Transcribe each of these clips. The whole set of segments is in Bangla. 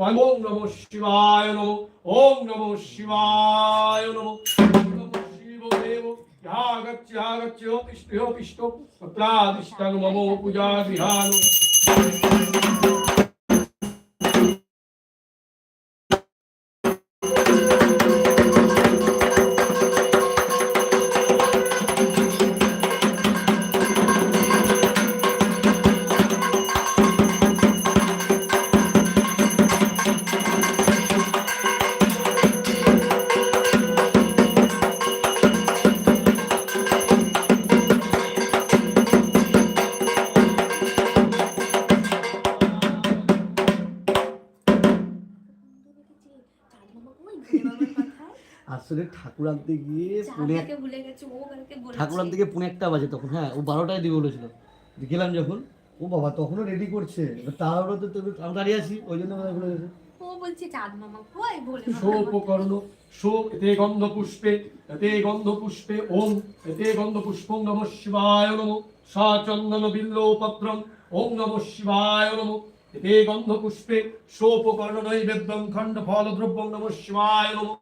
ওম নম শিবায় নম ওম নম শিবায় নম শিবদেব যাগচ্ছ যাগচ্ছ পিষ্ট পিষ্ট তত্রাদিষ্টাং মম পূজা বিহানো আসলে ঠাকুর আনতে গিয়ে পুনে ঠাকুর আনতে গিয়ে পুনে একটা বাজে তখন হ্যাঁ ও বারোটায় দিবে বলেছিল। গেলাম যখন ও বাবা তখনও রেডি করছে। তাহলে তো আমি দাঁড়িয়ে আছি ওই জন্য ভুলে গেছে। শোক এতে গন্ধ পুষ্পে এতে গন্ধ পুষ্পে ওম এতে গন্ধ পুষ্পং নমঃ শিবায় নমঃ। ওম নমঃ শিবায় নমঃ। এতে গন্ধ পুষ্পে শোপকর্ণ নৈবেদ্যং খণ্ড ফল দ্রব্যং নমঃ শিবায় নমঃ।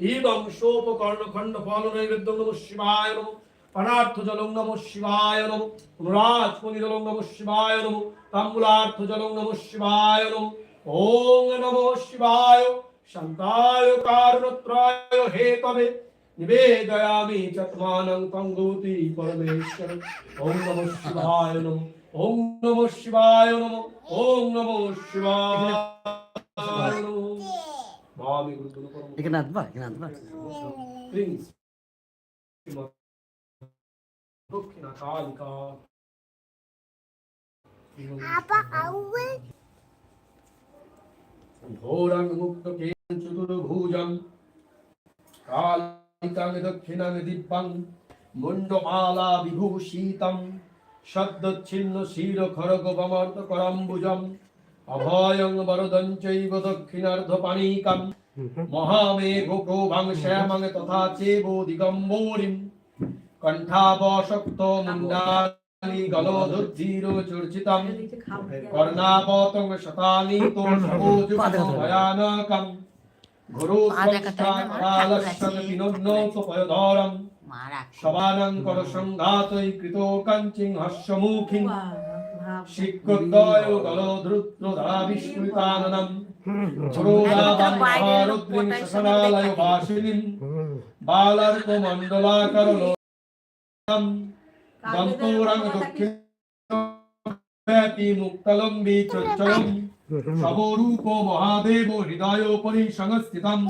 এবং শোপকর্ণ খণ্ড ফল নৈবেদ্যং নমঃ শিবায় নমঃ পরার্থ জলং নমঃ শিবায় নমঃ পুনরাজপনি জলং নমঃ শিবায় নমঃ তাম্বুলার্থ জলং নমঃ শিবায় নমঃ ওম নমঃ শিবায় শান্তায় কারণত্রায় হেতবে নিবেদয়ামি চত্মানং পঙ্গুতি পরমেশ্বর ওম নমঃ শিবায় নমঃ ওম নমঃ শিবায় নমঃ ওম নমঃ শিবায় নমঃ এখানে আনবা এখানে আনবা প্রিন্স দক্ষিণা কালিকা ঘোরং মুক্ত চতুর্ভুজং কালিকাং দক্ষিণাং দিব্যাং মুন্ডমালা বিভূষিতং সদ্দচ্ছিন্ন শির খড়গ বমর্দ করাম্বুজম অভয়ং বরদং চৈব দক্ষিণার্ধ পাণিকাম মহামেঘ প্রভাং শ্যামং তথা চেবো দিগম্বরিম। কণ্ঠাবশক্ত মুন্ডালি গলোধুদ্ধীর চর্চিতম। কর্ণাপতং শতানি তো ভয়ানকম। সবানং কর সংঘাতৈ কৃত কাঞ্চিং হস্যমুখিং শিক্ষোদ্দয় গলধৃত্র ধাবিষ্কৃতাননম ছোড়াবাং মহারুদ্রিং শশনালয় বাসিনীম। বালার্ক মণ্ডলাকর লোকম দন্তোরং দক্ষিণ ব্যাপী মুক্তলম্বী সবরূপ মহাদেব হৃদয়োপরি সংস্থিতম।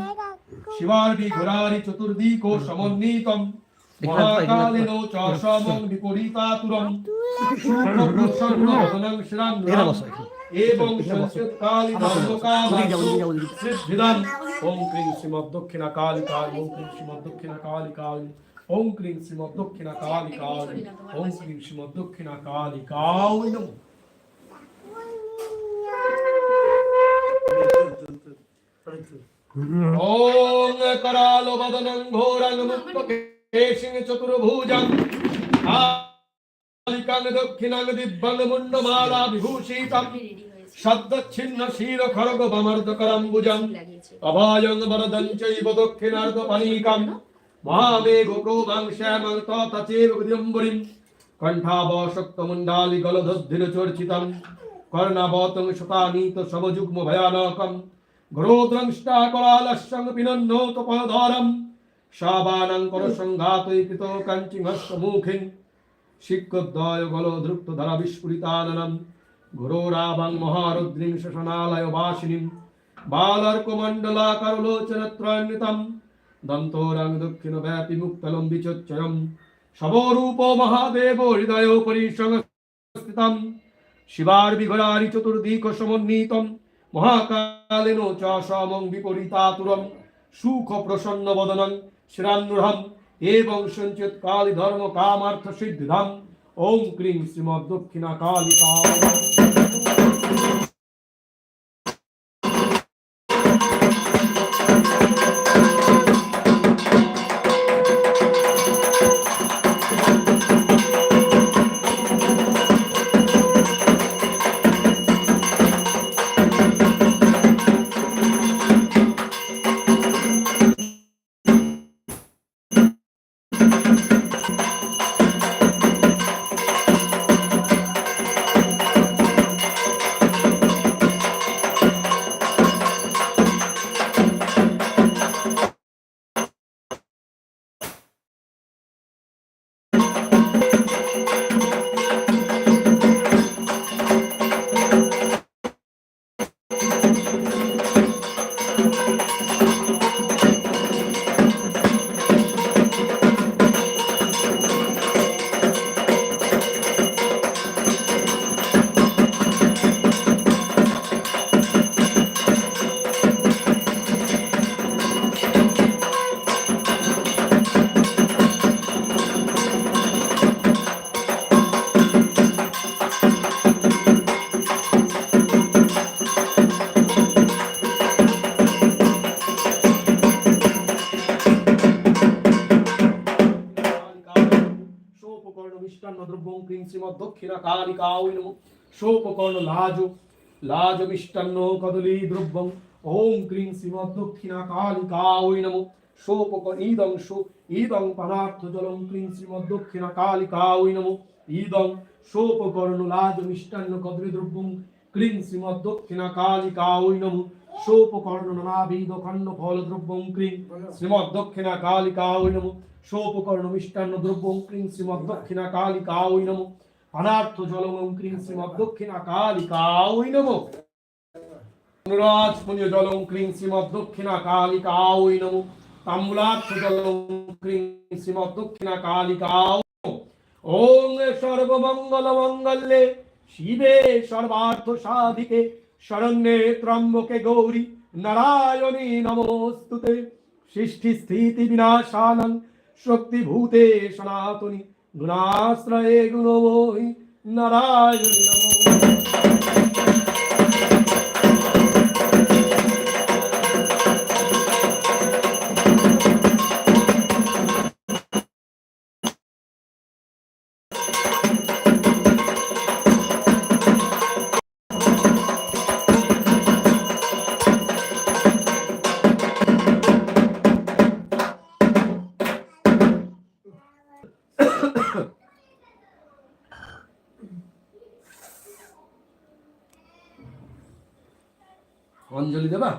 শিবার্বি ঘোরারি চতুর্দিকো সমন্বিতম। মহাকালেরও চর্ষমং বিপরীতাতুরং। প্রণবসন্নতনং শিরাম এবং সংস্কৃতকালি নন্দকামাসুদ্ধিদান ওম ক্রিং শ্রীমদ দক্ষিণা কালী কাল ওম ক্রিং শ্রীমদ দক্ষিণা কালী কাল ওম ক্রিং শ্রীমদ দক্ষিণা কালী কাল ওম ক্রিং শ্রীমদ দক্ষিণা কালী। কাল নম ওম করালো বদনং ঘোরং মুক্তকে। কেশিং চতুর্ভুজং কালিকাং দক্ষিণাং দিব্যং মুন্ডমালা হয়েছে শব্দচ্ছিন্ন শির খড়গ বমর্দ করম্বুজং লাগিয়েছে অভয়ং বরদং চৈব দক্ষিণার্ধ পানিকাম মহামেঘ প্রভাং শ্যামং বিদম্বরিম কণ্ঠাবশক্ত কর্ণাবতং শতানীত শাবানং কর সংঘাতৈ কৃত কাঞ্চিংহস্য মুখিং বিস্ফুরিতাননম ঘোরোরাবাং মহারুদ্রিং শশনালয় বাসিনীম বালার্কমণ্ডলাকরলোচনত্রয়ন্বিতম। দন্তোরং দক্ষিণ ব্যাপী মুক্তলম বিচোচ্চয়ম শবরূপ মহাদেব হৃদয়োপরি সংস্থিতম শিবার বিঘরারি চতুর্দিক সমন্বিতম মহাকালেন চ সমং বিপরীতাতুরম। সুখ প্রসন্ন বদনং শিরান্নুরহম এবং সঞ্চিত কালি ধর্ম কামার্থ সিদ্ধিধাম। ওম ক্রিম শ্রীমদ দক্ষিণা সোপকর্ণ দক্ষিণা কালিকা ওই নমো সোপকর্ণ লাজ লাজ মিষ্টান্ন কদলী দ্রব্যং ওম ক্রিং শ্রীমদ দক্ষিণা কালিকা ওই নমো সোপকর্ণ ইদং সো ইদং পানার্থ জলং ক্রিং শ্রীমদ দক্ষিণা কালিকা ওই নমো ইদং সোপকর্ণ লাজ মিষ্টান্ন কদলী দ্রব্যং ক্রিং শ্রীমদ দক্ষিণা কালিকা ওই সোপকর্ণ নানাবিধ খণ্ড ফল দ্রব্যং ক্রিং শ্রীমদ দক্ষিণা কালিকা নমো মিষ্টান্ন দ্রব্যং ক্রিং শ্রীমদ দক্ষিণা নমো অনার্থ জলমং ক্রিং শ্রীমদ দক্ষিণা কালিকা ওই নমো। অনুরাজ পুণ্য জলং ক্রিং শ্রীমদ দক্ষিণা কালিকা ওই নমো। তাম্বুলার্থ জলং ক্রিং শ্রীমদ দক্ষিণা কালিকা ওং সর্বমঙ্গল মঙ্গলে শিবে সর্বার্থ সাধিকে শরণ্যে ত্রম্বকে গৌরী নারায়ণী নমস্তুতে। সৃষ্টি স্থিতি বিনাশানং শক্তিভূতে সনাতনী গুণাশ্রয়ে গুণময়ী নারায়ণী নমঃ। অঞ্জলি দেবা?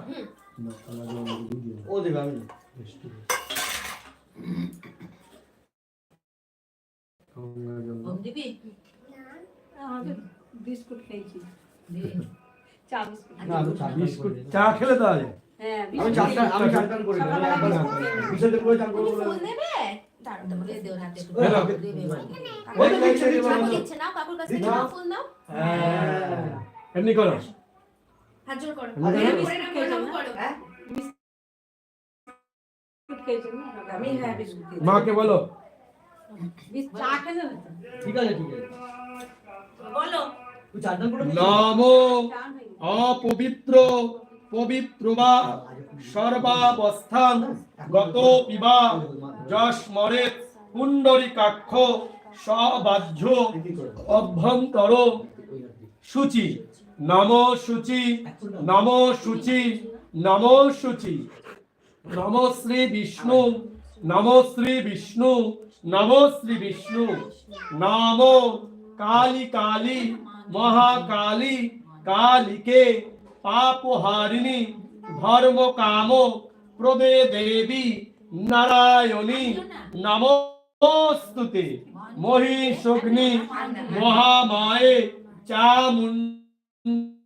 ও দেবে আমি বিস্কুট খেয়েছি। চা বিস্কুট। চা বিস্কুট বিস্কুট চা খেলে তো হ্যাঁ আমি বিস্কুট আমি চান টান করি চান করি। চান দেও হাতে হ্যাঁ, হ্যাঁ। এমনি করো। হাত জোর করো। হ্যাঁ, আমি হ্যাঁ বিস্কুট মাকে বলো। চা খেলে ঠিক আছে ঠিক আছে। বলো? নাম। অপবিত্র পবিত্র বা সর্বাবস্থান গত পিবা যস্মরে পুণ্ডরিকাক্ষ সবাহ্য অভ্যন্তর সূচি। নম সূচি নম সূচি নম সূচি নম শ্রী বিষ্ণু, নম শ্রী বিষ্ণু, নম শ্রী বিষ্ণু। নাম কালী কালী, মহাকালী কালিকে, পাপহারিণী, ধর্ম কাম, প্রদে দেবী, নারায়ণী। নমস্তুতে মহিষগ্নি, মহামায়ে Mm-hmm.